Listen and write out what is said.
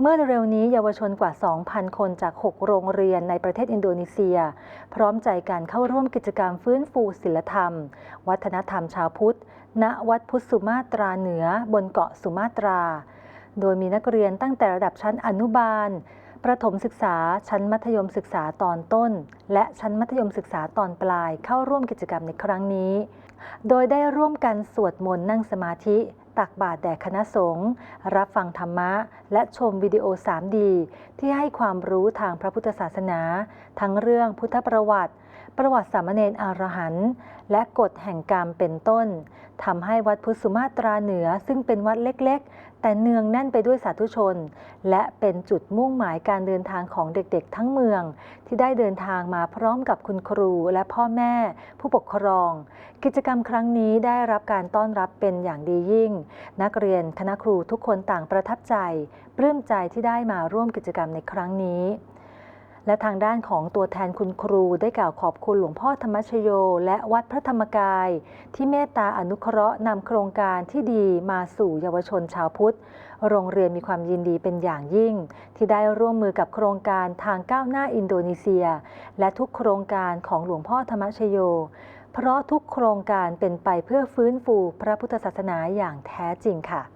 เมื่อเร็วนี้เยาวชนกว่า 2,000 คนจาก 6 โรงเรียนในประเทศอินโดนีเซีย พร้อมใจกันเข้าร่วมกิจกรรมฟื้นฟูศิลธรรม วัฒนธรรมชาวพุทธ ณ วัดพุทธสุมาตราเหนือบนเกาะสุมาตรา โดยมีนักเรียนตั้งแต่ระดับชั้นอนุบาล ประถมศึกษา ชั้นมัธยมศึกษาตอนต้น และชั้นมัธยมศึกษาตอนปลายเข้าร่วมกิจกรรมในครั้งนี้ โดยได้ร่วมกันสวดมนต์นั่งสมาธิ ตักบาตรแด่คณะสงฆ์รับฟังธรรมะ และชมวิดีโอ 3D ที่ให้ความรู้ทางพระพุทธศาสนา ทั้งเรื่องพุทธประวัติ ประวัติสามเณรอรหันต์และกฎแห่งกรรมเป็นต้นทำให้วัดพุทธสุมาตราเหนือซึ่งเป็นวัดเล็กๆ แต่เนืองแน่นไปด้วยสาธุชน และเป็นจุดมุ่งหมายการเดินทางของเด็กๆ ทั้งเมือง ที่ได้เดินทางมาพร้อมกับคุณครูและพ่อแม่ ผู้ปกครอง กิจกรรมครั้งนี้ได้รับการต้อนรับเป็นอย่างดียิ่ง นักเรียนคณะครูทุกคนต่างประทับใจปลื้มใจที่ได้มาร่วมกิจกรรมในครั้งนี้ และทางด้านของตัวแทนคุณครูได้กล่าวขอบคุณหลวงพ่อธรรมชโย และวัดพระธรรมกาย ที่เมตตาอนุเคราะห์นำโครงการที่ดีมาสู่เยาวชนชาวพุทธ โรงเรียนมีความยินดีเป็นอย่างยิ่ง ที่ได้ร่วมมือกับโครงการทางก้าวหน้าอินโดนีเซีย และทุกโครงการของหลวงพ่อธรรมชโย เพราะทุกโครงการเป็นไปเพื่อฟื้นฟูพระพุทธศาสนาอย่างแท้จริงค่ะ